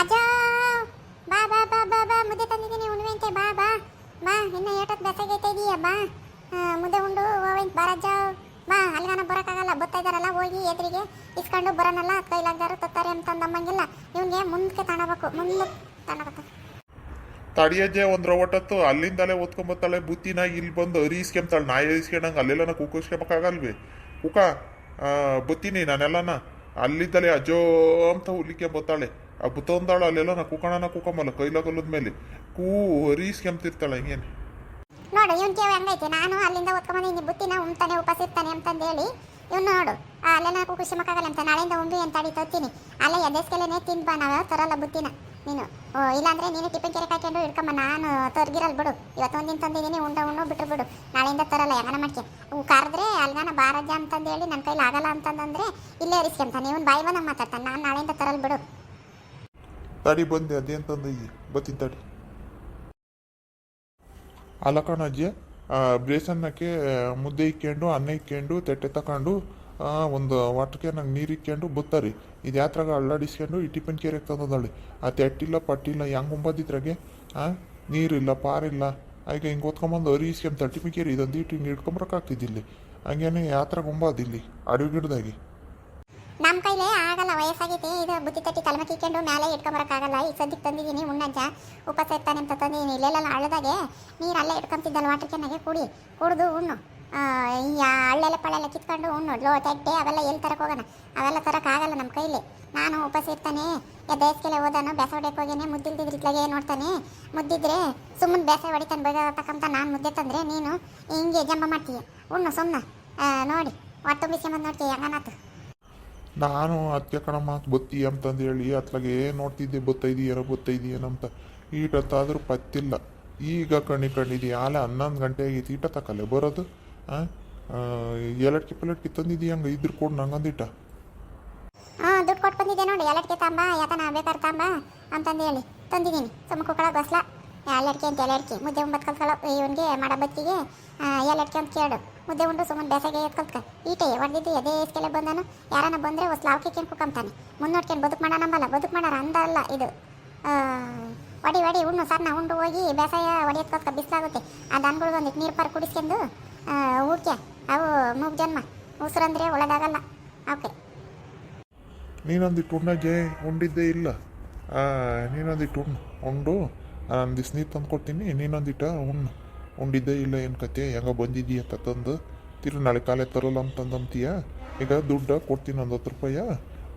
ಅಜ್ಜ ಬಾ ಬಾ ಬಾ ಬಾ ಬಾ, ಮುದ್ದೆ ತಂದಿದ್ದೀನಿ, ಉಣ್ವೆಂತೆ, ಬಾ ಬಾ. ಬಾ, ಇನ್ನು ಏಟತ್ ಬೆಸಗೈತೆ ಇದೀಯ, ಬಾ. ಮುದ್ದೆ ಉಂಡು ಹೋವೆಂತ ಬಾರಜ್ಜ ಬಾ ಅಲ್ಗಾನ ಬರೋಕ್ಕಾಗಲ್ಲ, ಬರ್ತಾ ಇದಾರಲ್ಲ ಹೋಗಿ ಎದುರಿಗೆ. ಇಸ್ಕೊಂಡು ಬರೋನಲ್ಲ ಕೈಲಾಗ್ದಾರು ತತ್ತಾರೆ ಅಂತಂದಮ್ಮಂಗಿಲ್ಲ ಇವನಿಗೆ ಮುಂದಕ್ಕೆ ತಣಬೇಕು, ಮುಂದೆ ತಣಬೇಕು. ತಡಿಯಜ್ಜೆ, ಒಂದ್ ರೊವಟತ್ತು ಅಲ್ಲಿಂದಲೇ ಓದ್ಕೊಂಬತ್ತಾಳೆ ಬುತ್ತಿನ ಇಲ್ಲಿ ಬಂದು ಅರಿಸ್ಕೊಂತಾಳೆ ನಾಯಿ ಇಸ್ಕೊಂಡಂಗೆ ಅಲ್ಲೆಲ್ಲನ ಕುಕ್ಕಿಸ್ಕೊಬೇಕಾಗಲ್ವಿ ಕುಕ ಬತ್ತೀನಿ, ನಾನೆಲ್ಲನ. ಅಲ್ಲಿಂದಲೇ ಅಜ್ಜೋ ಅಂತ ಹುಲಿಕೆ ಬತ್ತಾಳೆ ಆ ಕುತ್ತಂದಾಳು ಅಲ್ಲೆಲ್ಲ ನಾ ಕುಕಣನ ಕುಕಮಲ್ಲ ಕೈಲಾಗಲ್ಲದ ಮೇಲೆ. ಕೂ ಅರಿಸ್ಕೊಂತಿರ್ತಾಳೆ ಹಿಂಗೇನು. ನೋಡು, ಇವನ್ ಕೇವ ಹಂಗೈತೆ? ನಾನು ಅಲ್ಲಿಂದ ಓದ್ಕೊಂಬಂದಿನಿ ಬುತ್ತಿನ ಉಮ್ತಾನೆ ಉಪವಾಸ ಇರ್ತಾನೆ ಅಂತಂದು ಹೇಳಿ ಇವ್ನು ನೋಡು ಅಲ್ಲೇ ನಾನು ಖುಷಿ ಮಕ್ಕಾಗಲ್ಲ ಅಂತ ನಾಳೆಯಿಂದ ಉಂಬಿ ಅಂತ ಅಡಿ ತೋತೀನಿ ಅಲ್ಲೇ ಎದೆಸ್ಕೆಲೆನೇ ತಿಂದು ಬಾ ನಾವು, ತರಲ್ಲ ಬುತ್ತಿನ. ನೀನು, ಓ, ಇಲ್ಲಾಂದ್ರೆ ನೀನು ಟಿಫಿನ್ ಕೆರೆ ಹಾಕೊಂಡು ಇಡ್ಕೊಂಬ ನಾನು ತರ್ಗಿರಲ್ ಬಿಡು. ಇವತ್ತು ಒಂದಿನ ತಂದಿದ್ದೀನಿ ಉಂಡ ಉಣ್ಣು ಬಿಟ್ರು ಬಿಡು. ನಾಳೆಯಿಂದ ತರಲ್ಲ ಯಾಕಂದ್ರೆ ಮಾಡ್ಕೆ ಹೂ, ಕರೆದ್ರೆ ಅಲ್ಗಾನ ಬಾರಜ್ಜ ಅಂತಂದು ಹೇಳಿ ನನ್ನ ಕೈಲಿ ಆಗಲ್ಲ ಅಂತಂದಂದ್ರೆ ಇಲ್ಲೇ ಇರಿಸ್ಕೊಂತಾನೆ ಇವನು ಬಾಯಿ ಬಂದಂಗೆ ಮಾತಾಡ್ತಾನೆ, ನಾನು ನಾಳೆಯಿಂದ ತರಲ್ ಬಿಡು. ತಡಿ ಬಂದೆ ಅದೇ ಅಂತಂದು ಬತ್ತಿನ ತಡಿ ಅಲ್ಲ ಕಣಜ್ಜಿ ಬೇಸನ್ನಕ್ಕೆ ಮುದ್ದೆ ಇಕ್ಕೊಂಡು ಅನ್ನ ಇಕ್ಕೊಂಡು ತಟ್ಟೆ ತಕೊಂಡು ಒಂದು ವಾಟರ್ಗೆ ನಂಗೆ ನೀರು ಇಕ್ಕೊಂಡು ಬತ್ತಾರಿ ಇದು ಯಾತ್ರಾಗ ಅಳ್ಳಾಡಿಸ್ಕೊಂಡು ಈ ಟಿಫಿನ್ ಕೇರಿಗೆ ತಂದದಳ್ಳಿ ಆ ತೆಟ್ಟಿಲ್ಲ ಪಟ್ಟಿಲ್ಲ ಹೆಂಗೆ ಉಂಬದಿದ್ರಾಗೆ ಹಾಂ ನೀರಿಲ್ಲ ಪಾರಿಲ್ಲ ಈಗ ಹಿಂಗೆ ಓದ್ಕೊಂಬಂದು ಅರಿಸ್ಕೊಂತ ಟಿಫಿನ್ ಕೇರಿ ಇದೊಂದು ಇಟ್ಟು ಹಿಂಗೆ ಇಟ್ಕೊಂಬರಕ್ಕಾಗ್ತಿದ್ದಿಲ್ಲಿ ಹಂಗೇನೆ ಯಾತ್ರಾಗ ಇಲ್ಲಿ ಅಡುಗೆ ಗಿಡದಾಗಿ ನಮ್ಮ ಕೈಲೇ ಆಗಲ್ಲ, ವಯಸ್ಸಾಗೈತೆ. ಇದು ಬುತ್ತಿ ತಟ್ಟಿ ತಲೆಮಕ್ಕಿಕೊಂಡು ಮೇಲೆ ಇಟ್ಕೊಂಬರಕ್ಕಾಗಲ್ಲ. ಈ ಸದ್ಯಕ್ಕೆ ತಂದಿದ್ದೀನಿ ಉಣ್ಣಜ್ಜ. ಉಪವಾಸ ಇರ್ತಾನೆ ಅಂತ ತಂದಿದ್ದೀನಿ. ಇಲ್ಲೆಲ್ಲ ಹಳ್ಳದಾಗೆ ನೀರು ಅಲ್ಲೇ ಇಟ್ಕೊಂತಿದ್ದಲ್ಲ ವಾಟರ್ ಕ್ಯಾನಾಗೆ ಕುಡಿ. ಕುಡಿದು ಉಣ್ಣು. ಈ ಹಳ್ಳೆಲ್ಲ ಪಳ್ಳೆಲ್ಲ ಕಿತ್ಕೊಂಡು ಉಣ್ಣು. ಲೋ, ತಟ್ಟೆ, ಅವೆಲ್ಲ ಎಲ್ಲಿ ತರಕ್ಕೆ ಹೋಗೋಣ? ಅವೆಲ್ಲ ತರಕ್ಕಾಗಲ್ಲ ನಮ್ಮ ಕೈಲಿ. ನಾನು ಉಪವಾಸ ಇರ್ತಾನೆ ಬೇಸಿಗೆಲೆ ಹೋದಾನು ಬೇಸ ಹೊಡ್ಯಕ್ಕೆ ಹೋಗೇನೆ ಮುದ್ದಿಲ್ದಿದ್ರಿತ್ಲಾಗೆ ನೋಡ್ತಾನೆ. ಮುದ್ದಿದ್ರೆ ಸುಮ್ಮನೆ ಬೇಸ ಹೊಡಿತಾನೆ. ಬೇಗ ತಕ್ಕಂತ ನಾನು ಮುದ್ದೆ ತಂದರೆ ನೀನು ಹಿಂಗೆ ಜಂಬ ಮಾಡ್ತೀಯ. ಉಣ್ಣು ಸುಮ್ಮನೆ ನೋಡಿ ಒಟ್ಟು ಬಿಸಿ ಬಂದು ನೋಡ್ತೀಯ. ಹೆಂಗನಾತು? ನಾನು ಅತ್ತೆ ಮಾತು ಬತ್ತಿ ಅಂತಂದು ಹೇಳಿ, ಅತ್ಲಾಗೆ ನೋಡ್ತಿದ್ದೆ, ಬತ್ತೈದೀಯೇನೋ ಬತ್ತೈದೀಯೇನೋ ಅಂತ ಈಟತ್ತಾದ್ರೂ ಪತ್ತಿಲ್ಲ. ಈಗ ಕಣ್ಣಿ ಕಣ್ಣಿದಿ ಆಲೆ ಹನ್ನೊಂದು ಗಂಟೆ ಆಗೈತಿ ಈಟ ತಕಲೆ ಬರೋದು. ಎಲಟ್ಕೆ ಪಲಟ್ಕೆ ತಂದಿದ್ದೀಯ ಹಂಗೆ, ಇದ್ರ ಕೊಡು ನಂಗಂದಿಟ್ಟ ಹಾಂ, ದುಡ್ಡು ಕೊಟ್ಟು ಬಂದಿದ್ದೆ ನೋಡಿ ಎಲ್ಲಡ್ಕೆ ತಾಂಬ, ಯಾತನ ಬೇಕಾದ್ರೆ ತಾಂಬ ಅಂತಂದು ಹೇಳಿ ತಂದಿದ್ದೀನಿ ಸುಮ್ಮ ಕುಕ್ಕಳ ಗೊಸ್ಲ ಎಲ್ಲಡ್ಕೆ ಅಂತ ಎಲ್ಲಡ್ಕೆ ಮುದ್ದೆ ಉಂಡು ಕಲ್ತ್ಕೊಳ್ಳೋ ಇವನಿಗೆ ಮಾಡೋ ಬತ್ತಿಗೆ ಎಲ್ಲಡ್ಕೆ ಅಂತ ಕೇಳು. ಮುದ್ದೆ ಉಂಡು ಸುಮ್ಮನೆ ಬೇಸಾಗೆ ಎತ್ಕೊಳ್ಕ ಈಟೆ ಹೊಡೆದಿದ್ದು ಎದೆ ಎಸ್ಕೆಲೆ ಬಂದನು. ಯಾರನ್ನ ಬಂದರೆ ಹೊಸ ಲಾವ್ಕಿಕ್ಕೇನು ಕುಕ್ಕಂತಾನೆ ಮುನ್ನೋಡ್ಕೊಂಡು ಬದುಕು ಮಾಡೋಣ ನಂಬಲ್ಲ. ಬದುಕು ಮಾಡಾರ ಅಂದಲ್ಲ ಇದು. ಆ, ಒಡಿ ಒಡಿ ಉಣ್ಣು ಸಣ್ಣ ಉಂಡು ಹೋಗಿ ಬೇಸಾಯ ಹೊಡೆಯತ್ಕೊಳ್ಕ ಬಿಸಿಲಾಗುತ್ತೆ. ಆ ದನಗಳು ಒಂದಿಟ್ಟು ನೀರು ಪಾರು ಕುಡಿಸ್ಕೊಂಡು ಊಟ ಅವು ಮೂಗ್ ಜನ್ಮ. ಉಸಿರಂದ್ರೆ ಒಳಗಾಗಲ್ಲ ಓಕೆ ನೀನೊಂದಿಟ್ಟು ಉಣ್ಣಗೆ ಉಂಡಿದ್ದೇ ಇಲ್ಲ. ನೀನೊಂದಿಟ್ಟು ಉಂಡು. ಒಂದಿಷ್ಟು ನೀರು ತಂದು ಕೊಡ್ತೀನಿ ನೀನೊಂದಿಟ್ಟ ಉಣ್ಣು ಉಂಡಿದ್ದೆ, ಇಲ್ಲ ಏನು ಕತೆ, ಹೆಂಗ ಬಂದಿದ್ದೀಯ ಅಂತ ತಂದು ತಿರು ನಾಳೆ ಕಾಲೇ ತರಲ್ಲ ಅಂತಂದಂತೀಯ ಈಗ ದುಡ್ಡು ಕೊಡ್ತೀನಿ ಒಂದು ಹತ್ತು ರೂಪಾಯಿಯ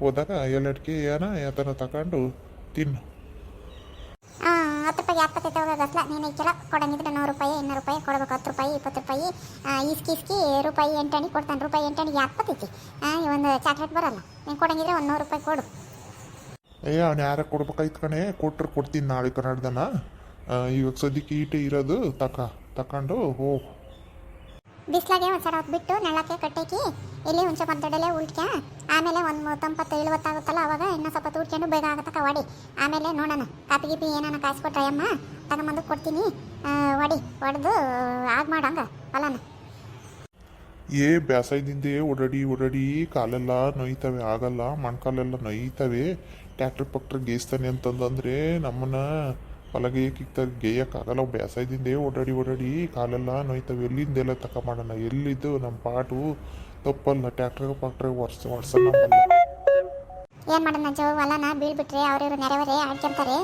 ಹೋದಾಗ ಎಲ್ಲಡ್ಕೆ ಏನ ಯಾತನ ತಗೊಂಡು ತಿನ್ನು. ಹತ್ತು ರೂಪಾಯಿ ಎಪ್ಪತ್ತೈತೆ ಹೋಗಲ್ಲ ನೀನು ಈಗೆಲ್ಲ ಕೊಡಂಗಿದ್ರೆ ನೂರು ರೂಪಾಯಿ, ಇನ್ನೂರು ರೂಪಾಯಿ, ಕೊಡ್ಬೇಕು ಹತ್ತು ರೂಪಾಯಿ, ಇಪ್ಪತ್ತು ರೂಪಾಯಿ ಇಸ್ಕಿ ಇಸ್ಕಿ ರೂಪಾಯಿ ಎಂಟಣಿ ಕೊಡ್ತಾನೆ. ರೂಪಾಯಿ ಎಂಟಣಿಗೆ ಎಪ್ಪತ್ತೈತಿ ಒಂದು ಚಾಕ್ಲೇಟ್ ಬರಲ್ಲ. ನೀನು ಒಂದು ರೂಪಾಯಿ ಕೊಡು. ಏ ಅವ್ನು ಯಾರ ಕೊಡ್ಬೇಕಾಯ್ತು ಕಣೆ? ಕೊಟ್ರೆ ಕೊಡ್ತೀನಿ ನಾಳೆ ಕನ್ನಡದನ. ಇವಾಗ ಸದ್ಯಕ್ಕೆ ಈಟೆ ಇರೋದು ತಕ ತಕೊಂಡು ಹೋಗು ಬಿಸ್ಲಾಗೆ ಒಂದು ಸರ ಹಾಕ್ಬಿಟ್ಟು ಬಿಟ್ಟು ನೆಲಕ್ಕೆ ಕಟ್ಟೇಕಿ ಇಲ್ಲಿ ಹುಂಚೆ ಮದ್ದಡಲೆ ಉಳ್ಕ ಆಮೇಲೆ ಒಂದು ಮೂವತ್ತೊಂಬತ್ತು ಇಳುವತ್ತಾಗುತ್ತಲ್ಲ ಅವಾಗ ಇನ್ನೂ ಸ್ವಲ್ಪ ತೂರ್ಕೊಂಡು ಬೇಗ ಆಗತ್ತಕ ಒಡಿ ಆಮೇಲೆ ನೋಡೋಣ ಕಾಪಿ ಗಿಪಿ ಏನಾನ ಕಾಯಿಸ್ಕೊಟ್ರೆ ಅಮ್ಮ ತಗೊಂಬಂದು ಕೊಡ್ತೀನಿ. ವಡಿ ಒಡಿ ಒಡೆದು ಆಗ ಮಾಡಂಗ ಅಲ್ಲನ ಏ ಬೇಸಾಯದಿಂದೆ ಓಡಾಡಿ ಓಡಾಡಿ ಕಾಲೆಲ್ಲ ನೋಯ್ತವೆ ಆಗಲ್ಲ ಮೊಣ್ಕಾಲೆಲ್ಲ ನೋಯ್ತವೆ. ಟ್ಯಾಕ್ಟ್ರ್ ಪಕ್ಟ್ರ್ ಗೇಯಿಸ್ತಾನೆ ಅಂತಂದ್ರೆ ನಮ್ಮನ್ನ ಹೊಲಗೆ ಕಿಕ್ತಾರೆ ಗೇಯಕ್ಕಾಗಲ್ಲ ಬೇಸಾಯದಿಂದೇ ಓಡಾಡಿ ಓಡಾಡಿ ಕಾಲೆಲ್ಲ ನೋಯ್ತವೆ. ಎಲ್ಲಿಂದೆಲ್ಲ ತಕ ಮಾಡೋಣ? ಎಲ್ಲಿದ್ದು? ನಮ್ಮ ಪಾಟು ತಪ್ಪಲ್ಲ, ಟ್ಯಾಕ್ಟ್ರಿಗೆ ಪಕ್ಟ್ರಿಗೆ ವರ್ಷ ವರ್ಷ ನಮ್ಮಲ್ಲ. ಏನ್ ಮಾಡೋಣ ಜೋ ಹೊಲನ ಬೀಳ್ಬಿಟ್ರೆ ಅವ್ರಿವ್ರು ನೆರೆವರೆ ಆಡ್ಕೊಂತಾರೆ.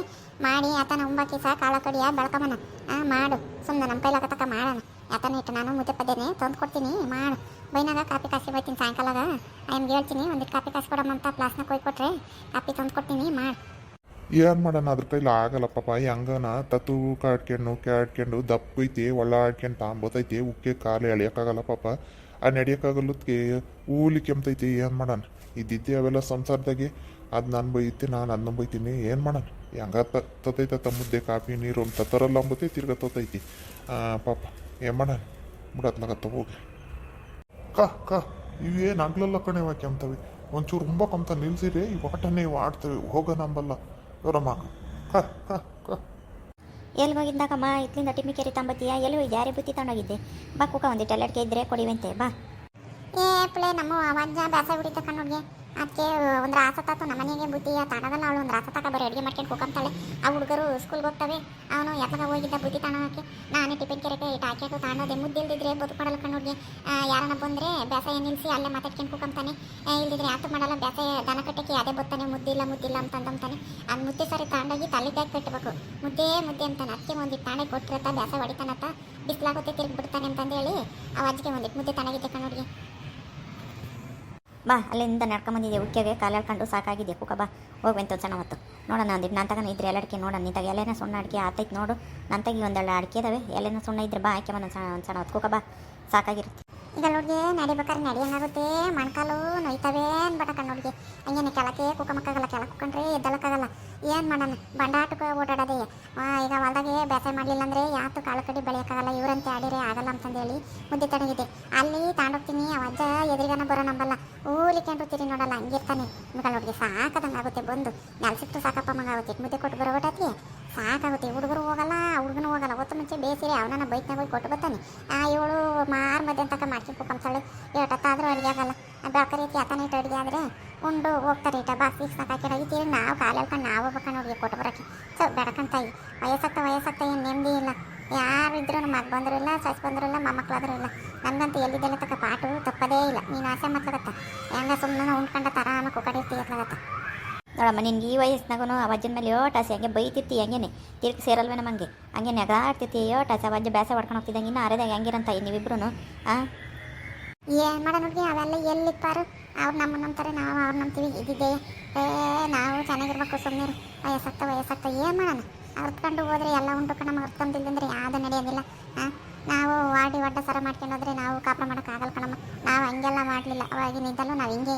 ಮಾಡಿ, ಆತನ ಸಹ ಕಾಲ ಕಡಿಯ ಬೆಳ್ಕೊಂಬನ. ಮಾಡು. ಸುಮ್ಮನೆ ನಮ್ಮ ಕೈಲಾಗ ತಕ ಮಾಡೋಣ ಯಾತನ ಇಟ್ಟು ನಾನು ಮುದ್ದೆ ಪದ್ದೇನೆ ತಂದು ಕೊಡ್ತೀನಿ, ಮಾಡು. ಬೈನಾಗ ಕಾಪಿ ಕಾಸಿ ಬೈತೀನಿ ಸಾಯಂಕಾಲಾಗ ಆಯಮ್ಗೆ ಹೇಳ್ತೀನಿ ಒಂದಿಟ್ಟು ಕಾಪಿ ಕಾಸಿ ಕೊಡಮ್ಮಂತ ಪ್ಲಾಸ್ನ ಕೊಯ್ಕೊಟ್ರೆ ಕಾಪಿ ತಂದು ಕೊಡ್ತೀನಿ, ಮಾಡು. ಏನು ಮಾಡೋಣ, ಅದ್ರ ಕೈಲಿ ಆಗಲ್ಲ ಪಾಪ. ಹೆಂಗನ ತತ್ತು ಕಾಡ್ಕೊಂಡು, ಕ್ಯಾಡ್ಕೊಂಡು ದಪ್ಪೈತಿ ಒಳ್ಳೆ ಆಡ್ಕೊಂಡು ತಾಂಬೋತೈತಿ ಉಕ್ಕೆ ಕಾಲು ಎಳಿಯೋಕ್ಕಾಗಲ್ಲ ಪಾಪ. ಆ ನಡಿಯೋಕ್ಕಾಗಲ್ಲದಕ್ಕೆ ಊಲಿ ಕೆಮ್ತೈತಿ, ಏನು ಮಾಡೋಣ? ಇದ್ದಿದ್ದೆ ಅವೆಲ್ಲ ಸಂಸಾರದಾಗೆ. ಅದು ನಾನು ಬೈತಿ ನಾನು ಅದನ್ನ ಬೈತೀನಿ, ಏನು ಮಾಡೋಣ? ಹೆಂಗ ತತ್ತೈತ ಮುದ್ದೆ ಕಾಫಿ ನೀರು ಅಂತ ತರಲ್ಲ ಅಂಬತ್ತೆ ತಿರ್ಗ ತತ್ತೈತಿ ಆ, ಪಾಪ ಏನು ಮಾಡೋಣ ಬಿಡತ್ಲಾಗತ್ತ ಹೋಗಿ. ಕ ಕ ಇವೇನು ಆಗ್ಲಲ್ಲ ಕಣೆ ಕೆಮ್ತವೆ? ಒಂಚೂರು ತುಂಬ ಕಮ್ತ ನಿಲ್ಸಿರಿ ಈ ವಾಟನೇ ಇವು ಆಡ್ತವೆ ಹೋಗ ನಂಬಲ್ಲ ಇವರಮ್ಮ ಕ ಕ ಕ. ಎಲ್ಲಿ ಹೋಗಿದ್ದಾಗಮ್ಮ ಇತ್ಲಿಂದ ಟಿಮ್ಮಿ ಕೇರಿ ತಂಬತ್ತೀಯ? ಎಲ್ಲಿ ಹೋಗಿದ್ದೆ ಯಾರೇ ಬುತ್ತಿ ತಗೊಂಡೋಗಿದ್ದೆ? ಬಾ ಕುಕ ಒಂದಿಟ್ಟು ಎಲ್ಲಡ್ಕೆ ಇದ್ರೆ ಕೊಡಿವಂತೆ ಬಾ. ಏ ಪ್ಲೇ ನಮ್ಮ ಅಜ್ಜ ಬ್ಯಾಸ ಬಿಡಿತ ಕಣ್ಣೋಡ್ಗೆ ಅದಕ್ಕೆ, ಒಂದು ರಾಸ ತಾತು ನಮ್ಮ ಮನೆಗೆ ಬುದ್ಧಿ ತಾಣದಲ್ಲ ಅವಳು ಒಂದು ರಾಸ ತಾಕ ಬರೀ ಅಡುಗೆ ಮಾಡ್ಕೊಂಡು ಕೂಕಂತಾಳೆ. ಆ ಹುಡುಗರು ಸ್ಕೂಲ್ಗೆ ಹೋಗ್ತವೆ. ಅವನು ಯಾಕಾಗ ಹೋಗಿದ್ದ ಬುದ್ಧಿ ತಾಣಕ್ಕೆ? ನಾನೇ ಟಿಫಿನ್ ಕೆರೆಗೆ ಇಟ್ಟು ಹಾಕ್ಯಾಕು, ತಾಣೋದೆ. ಮುದ್ದೆ ಇಲ್ದಿದ್ರೆ ಬದುಕು ಮಾಡಲ್ಲ ಕಣ್ಣುಡ್ಗೆ ಯಾರನ್ನ ಬಂದರೆ ಬೇಸಾಯ ನಿಲ್ಲಿಸಿ ಅಲ್ಲೇ ಮಾತಾಡ್ಕೊಂಡು ಕೂಕಂತಾನೆ. ಇಲ್ದಿದ್ರೆ ಯಾತು ಮಾಡಲ್ಲ ಬೇಸಾಯ ದನ ಕಟ್ಟಕ್ಕೆ ಅದೇ ಬರ್ತಾನೆ ಮುದ್ದಿಲ್ಲ ಮುದ್ದಿಲ್ಲ ಅಂತ ಅಂದಂತಾನೆ ಅದು ಮುದ್ದೆ ಸರಿ ತಾಂಡೋಗಿ ತಲೆಗೆ ಕಟ್ಟಬೇಕು ಮುದ್ದೆ ಮುದ್ದೆ ಅಂತಾನೆ. ಅದಕ್ಕೆ ಒಂದಿಟ್ಟು ತಾಣೆ ಕೊಟ್ಟಿರತ್ತ ಬೇಸಾಯ ಹೊಡಿತಾನತ್ತ. ಬಿಸಿಲಾಗುತ್ತೆ ತಿರುಗಿ ಬಿಡ್ತಾನೆ ಅಂತಂದೇಳಿ, ಆ ಅಜ್ಜಿಗೆ ಒಂದಿಟ್ಟು ಮುದ್ದೆ ತಾನಾಗಿದ್ದೆ ಕಣ್ಣುಡ್ಗೆ ಬಾ, ಅಲ್ಲಿಂದ ನಡ್ಕೊಂಬಂದಿದ್ದೆ ಉಕ್ಕೆಗೆ ಕಾಲು ಹಾಕೊಂಡು ಸಾಕಾಗಿದೆ. ಕುಕ, ಬಾ ಹೋಗ್ಬಂತು ಸಣ್ಣ ಹೊತ್ತು. ನೋಡೋಣ ಅಂದಿಟ್ಟು ನಾನು ತಗೊಂಡು ಇದ್ರೆ ಎಲ್ಲ ಅಡಿಕೆ ನೋಡೋಣ ನಿಂತಾಗ ಎಲ್ಲೇನ ಸುಣ್ಣ ಅಡಿಕೆ ಆತೈತೆ ನೋಡು. ನಂತಾಗಿ ಒಂದೆರಡು ಅಡಿಕೆ ಇದಾವೆ ಎಲ್ಲೇನ ಸುಣ್ಣ ಇದ್ರೆ ಬಾ, ಆಯ್ಕೆ ಒಂದು ಸಣ್ಣ ಒಂದು ಸಣ್ಣ ಹೊತ್ತು. ಕುಕ, ಬಾ, ಸಾಕಾಗಿರುತ್ತೆ. ಈಗ ನೋಡಿ ನಡಿಬೇಕಾದ್ರೆ ನಡಿಯಂಗಾಗುತ್ತೆ ಮೊಣಕಾಲು ನೋಯ್ತವೆ ಅನ್ಬೇಟ ಕಣ್ಣೋಡ್ಗೆ ಹಂಗೇನೆ ಕೆಳಕ್ಕೆ ಕುಕ್ಕಮಕ್ಕಾಗಲ್ಲ ಕೆಳಕ್ಕೆ ಕುಕ್ಕಂಡ್ರೆ ಎದ್ದಲಕ್ಕಾಗಲ್ಲ. ಏನು ಮಾಡೋಣ? ಬಂಡಾಟಕ್ಕೆ ಓಡಾಡೋದೇ. ಈಗ ಹೊಲ್ದಾಗೆ ಬೇಸಾಯ ಮಾಡಲಿಲ್ಲ ಅಂದರೆ ಯಾತು ಕಾಳು ಕಡಿ ಬೆಳೆಯೋಕ್ಕಾಗಲ್ಲ. ಇವರಂತೆ ಆಡಿರೇ ಆಗಲ್ಲ ಅಂತಂದೇಳಿ ಮುದ್ದೆ ತಡಗಿದೆ. ಅಲ್ಲಿ ತಾಂಡೋಗ್ತೀನಿ ಆ ಅಜ್ಜ ಎದುರಿಗನ ಬರೋ ನಂಬಲ್ಲ. ಊಲಿಕೊಂಡಿರ್ತೀರಿ ನೋಡಲ್ಲ, ಹಂಗಿರ್ತಾನೆ. ಮಗಳ ನೋಡಿ ಸಾಕದಂಗಾಗುತ್ತೆ, ಬಂದು. ನೆಲಸಿಟ್ಟು ಸಾಕಪ್ಪ, ಮಗ ಆಗುತ್ತೆ ಮುದ್ದೆ ಕೊಟ್ಟು ಬರೋಟಕ್ಕೆ ಸಾಕಾಗುತ್ತೆ ಹುಡುಗರು ಹೋಗಲ್ಲ, ಹುಡುಗನು ಹೋಗಲ್ಲ. ಹೊತ್ತು ಮುಂಚೆ ಬೇಸಿರಿ ಅವನನ್ನ ಬೈಕ್ನಾಗ ಹೋಗಿ ಕೊಟ್ಟು ಬರ್ತಾನೆ. ಆ ಇವಳು ಮಾರ್ ಮಧ್ಯ ತಕ ಮಾಡ್ಕೊಂಡು ಏಟ ಏಟತ್ತಾದ್ರೂ ಅಡುಗೆ ಆಗಲ್ಲ. ಬೆಳಕರಿ ರೀತಿ ಅತನ ಇಟ್ಟು ಅಡುಗೆ ಆದರೆ ಉಂಡು ಹೋಗ್ತಾರೆ ಇಟ ಬಾಕ್ಸಿಗೆ ಈ ತೀರಿ ನಾವು ಕಾಲು ಹೇಳ್ಕೊಂಡು ನಾವು ಹೋಗ್ಬೇಕು ನೋಡಿಗೆ ಕೊಟ್ಟು ಬರೋಕ್ಕೆ. ಸೊ ಬೆಳಕಂತಾಯಿ ವಯಸ್ಸಾಗ್ತಾ ವಯಸ್ಸಾಗ್ತಾ ಏನು ನೆಮ್ಮದಿ ಇಲ್ಲ. ಯಾರು ಇದ್ರೂ ಮಗ ಬಂದರೂ ಇಲ್ಲ, ಸಸ್ ಬಂದರೂ ಇಲ್ಲ, ಮೊಮ್ಮಕ್ಳಾದ್ರೂ ಇಲ್ಲ. ನನಗಂತೂ ಎಲ್ಲಿದ್ದೆಲ್ಲ ತಕ್ಕ ಪಾಟು ತಪ್ಪದೇ ಇಲ್ಲ. ನೀನು ಆಸೆ ಮಾತ್ಲಾಗತ್ತ? ಹೆಂಗ ಸುಮ್ಮನೆ ಉಂಡ್ಕೊಂಡ ತರಾಮ ಕುಕ್ಕಡಿರ್ತಿ ಎತ್ಲಾಗತ್ತ ನೋಡಮ್ಮ, ನಿನ್ಗೆ ಈ ವಯಸ್ಸಿನಾಗೂ ಅವಜ್ಜನ ವಜ್ಜನ ಮೇಲೆ ಯೋಟಾಸಿ, ಹಂಗೆ ಬೈತಿರ್ತಿ, ಹಂಗೇನೆ. ತಿರ್ಗಿ ಸೇರಲ್ವೇ ನಮಗೆ? ಹಂಗೆ ನೆಗಾಡ್ತಿರ್ತಿ ಯೋಟಾಸಿ, ಆ ವಜ್ಜ ಬೇಸ ಹೊಡ್ಕೊಂಡು ಹೋಗ್ತಿದ್ದಂಗೆ ಇನ್ನು ಅರೆದಾಗ ಹೆಂಗಿರಂತ ನೀವಿಬ್ರು ಹಾಂ ಏನು ಮಾಡ ನೋಡಿ ಅವೆಲ್ಲ ಎಲ್ಲಿಪ್ಪಾರು ಅವ್ರು ನಮ್ಮ ನಂಬ್ತಾರೆ, ನಾವು ಅವ್ರು ನಂಬ್ತೀವಿ ಇದ್ದಿದ್ದೆ ಏ, ನಾವು ಚೆನ್ನಾಗಿರ್ಬೇಕು ಸುಮ್ಮನೆ ವಯಸ್ಸಾಗ್ತ ವಯಸ್ಸಾಗ್ತ, ಏನು ಮಾಡೋಣ ಅರ್ತ್ಕೊಂಡು ಹೋದ್ರೆ ಎಲ್ಲ ಉಂಟು ಕಣ ಅರ್ತ್ಕೊಂಡಿಲ್ಲಂದ್ರೆ ಅರ್ಥಂದಿಲ್ಲಂದ್ರೆ ಯಾವುದು ನಡೆಯೋದಿಲ್ಲ ನಾವು ವಾಡಿ ಒಡ್ಡ ಸರ ಮಾಡ್ಕೊಂಡು ಹೋದ್ರೆ ನಾವು ಕಾಪಾಡ ಮಾಡೋಕ್ಕಾಗಲ್ಲ ಕಣಮ್ಮ. ನಾವು ಹಂಗೆಲ್ಲ ಮಾಡಲಿಲ್ಲ, ಅವಾಗಿನಿಂದಲೂ ನಾವು ಹಿಂಗೆ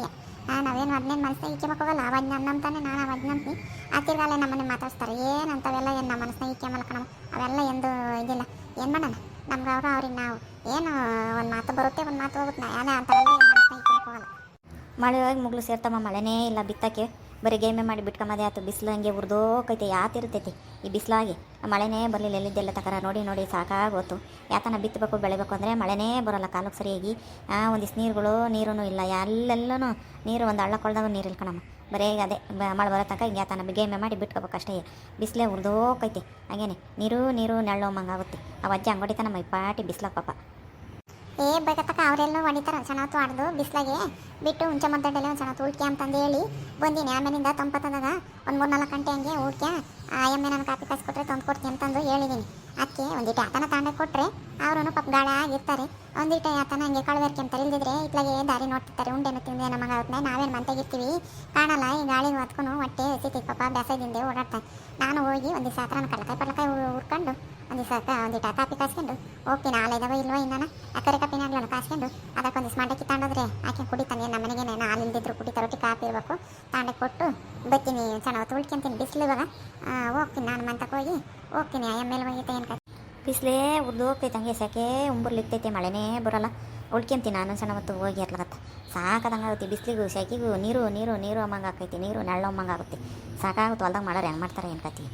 ನಾವೇನು ಅದನ್ನೇನು ಮನಸ್ಸಿನಾಗ ಈಕೆ ಮಕ್ಕೋಗಲ್ಲ ಅವಾಗ ನನ್ನ ನಂಬ್ತಾನೆ, ನಾನು ಅವಾಗ ನಂಬಿ ಆ ತಿರ್ಗಾಲೆ ನಮ್ಮನೆ ಮಾತಾಡ್ತಾರೆ ಏನು ಅಂತವೆಲ್ಲ ಏನು ನಮ್ಮ ಮನಸ್ಸಿನಾಗ ಇಕ್ಕೆ ಮಲ್ಕಣಮ್ಮ ಅವೆಲ್ಲ ಎಂದು ಇದಿಲ್ಲ. ಏನು ಮಾಡೋಣ? ನಮ್ಗೆ ಅವರು ಅವ್ರಿಗೆ ನಾವು ಏನು ಒಂದು ಮಾತು ಬರುತ್ತೆ, ಒಂದು ಮಾತು ಹೋಗುತ್ತೆ. ನಾ ಅಂತವೆಲ್ಲ ಏನು ಇಕ್ಕೆ ಹೋಗಲ್ಲ ಮಳೆ ಹೋಗಿ ಮುಗ್ಲು ಸೇರ್ತಮ್ಮ, ಮಳೆನೇ ಇಲ್ಲ ಬಿತ್ತಕ್ಕೆ. ಬರೀ ಗೇಮೆ ಮಾಡಿ ಬಿಟ್ಕೊಂಬದೆ ಆಯ್ತು ಬಿಸಿಲು ಹಂಗೆ ಉರ್ದೋಕೈತೆ ಯಾತಿರ್ತೈತಿ ಈ ಬಿಸಿಲಾಗಿ. ಮಳೆನೇ ಬರಲಿಲ್ಲ ಎಲ್ಲಿದ್ದೆಲ್ಲ ತಕರ? ನೋಡಿ ನೋಡಿ ಸಾಕಾಗೋತು. ಯಾತನ ಬಿತ್ತಬೇಕು ಬೆಳಿಬೇಕು ಅಂದರೆ ಮಳೆನೇ ಬರೋಲ್ಲ. ಕಾಲಕ್ಕೆ ಸರಿಯಾಗಿ ಆ, ಒಂದಿಷ್ಟು ನೀರುಗಳು ನೀರೂ ಇಲ್ಲ. ಎಲ್ಲೆಲ್ಲನೂ ನೀರು ಒಂದು ಹಳ್ಳ ಕೊಳ್ದಾಗ ನೀರು ಇಲ್ಕಣಮ್ಮ ಬರೀ ಅದೇ ಮಳೆ ಬರೋ ತನಕ ಹಿಂಗೆ ಯಾತನ ಗೇಮೆ ಮಾಡಿ ಬಿಟ್ಕೋಬೇಕು ಅಷ್ಟೇ. ಬಿಸಿಲೇ ಉರ್ದೋಕೈತೆ ಹಾಗೇನೆ ನೀರು ನೀರು ನೆಳ್ಳೊಮ್ಮಂಗಾಗುತ್ತೆ ಆ ಅಜ್ಜ ಅಂಗಡಿತನ ನಮ್ಮ ಪಾಟಿ ಬಿಸ್ಲಾಗ ಪಾಪ. ಏ ಬೇಕತ್ತಕ ಅವರೆಲ್ಲ ಹೊಡಿತಾರೆ, ಚೆನ್ನಾಗಿ ಆಡ್ದು ಬಿಸ್ಲಾಗೆ. ಬಿಟ್ಟು ಹುಂಚೆ ಮದ್ದಡ್ಡಲ್ಲಿ ಒಂದು ಚೆನ್ನಾಗಿ ಉಳ್ಕೆ ಅಂತಂದು ಹೇಳಿ ಬಂದೀನಿ. ಆಮೇಲಿಂದ ತಂಪತ್ತದಾಗ ಒಂದು ಮೂರು ನಾಲ್ಕು ಗಂಟೆ ಹಂಗೆ ಉಳ್ಕೆ ಎಮ್ಮೆ ನಾನು ಕಾಪಿ ಕಾಸ್ಕೊಟ್ರೆ ತಂದು ಕೊಡ್ತೀನಿ ಅಂತಂದು ಹೇಳಿದ್ದೀನಿ ಅದಕ್ಕೆ ಒಂದಿಟ್ಟು ಆತನ ತಾಂಡ ಕೊಟ್ಟರೆ ಅವರು ಪಾಪ ಗಾಳ ಆಗಿರ್ತಾರೆ. ಒಂದಿಟ್ಟು ಆತನ ಹಂಗೆ ಕಳ್ವೆರ್ಕೊಂತಾರೆ ಇಲ್ದಿದ್ರೆ ಇಟ್ಲಾಗೆ ದಾರಿ ನೋಡ್ತಿರ್ತಾರೆ. ಉಂಡೆನು ತಿಂದೆ, ನಮಗೆ ಆಗುತ್ತೆ ನಾವೇನು ಮಂತೆಗಿರ್ತೀವಿ ಕಾಣಲ್ಲ, ಈ ಗಾಳಿಗೆ ಹೊತ್ಕೊಂಡು ಹೊಟ್ಟೆ ಹಸಿತೈತೆ ಪಾಪ ಬೇಸಾಯದಿಂದ ಓಡಾಡ್ತಾರೆ ನಾನು ಹೋಗಿ ಒಂದು ದಿವಸ ಹತ್ರ ಕಡಲಕಾಯಿ ಪಡ್ಲಕಾಯಿ ಹುರ್ಕೊಂಡು ಒಂದು ದಿವಸ ಒಂದಿಟ್ಟು ಕಾಪಿ ಕಾಸ್ಕೊಂಡು ಹೋಗ್ತೀನಿ. ಹಾಲು ಇದಾವ ಇಲ್ವಾ ಇನ್ನಾನ ಅಕ್ಕರೆ ಕಾಪಿನ ಆಗ್ಲಲ್ಲ ಕಾಸ್ಕೊಂಡು ಅದಕ್ಕೆ ಒಂದು ತಾಂಡೋದ್ರೆ ಆಕೆ ಕುಡಿತಾನೆ ನಮ್ಮ ಮನೆಗೆ ನಾನು ಹಾಲು ಇಲ್ದಿದ್ರು ಕುಡಿತಾ ರೊಟ್ಟಿ ಕಾಪಿ ಇರಬೇಕು. ತಾಂಡೆ ಕೊಟ್ಟು ಬತ್ತೀನಿ. ಚೆನ್ನಾಗಿ ಉಳ್ಕೊಂತೀನಿ ಬಿಸಿಲು ಇವಾಗ. ಹೋಗ್ತೀನಿ ನಾನು ಮಂತಕ್ಕೆ ಹೋಗಿ. ಹೋಗ್ತೀನಿ. ಎಂ ಎಲ್ ಹೋಗಿತ್ತೆ ಏನು ಬಿಸಿಲೇ ಉರ್ದೋಗ್ತೈತೆ ಹಂಗೆ ಸೆಕೆ. ಉಂಬರ್ಲಿಕ್ತೈತೆ ಮಳೆನೇ ಬರೋಲ್ಲ. ಉಳ್ಕೊಂತೀನಿ ನಾನು, ಸಣ್ಣ ಹೊತ್ತು ಹೋಗಿ ಎತ್ಲಾಗತ್ತ ಸಾಕದಂಗಾಗುತ್ತೆ ಬಿಸಿಲಿಗೂ, ಸೆಕೆಗೂ, ನೀರು ನೀರು ನೀರು ಅಮ್ಮಂಗೆ ಆಕೈತಿ. ನೀರು ನೆಳ್ಳೊಮ್ಮಂಗೆ ಆಗುತ್ತೆ. ಸಾಕಾಗುತ್ತೆ. ಹೊಲ್ದಾಗ ಮಾಡೋರು ಹೆಂಗೆ ಮಾಡ್ತಾರೆ ಏನು ಕತಿ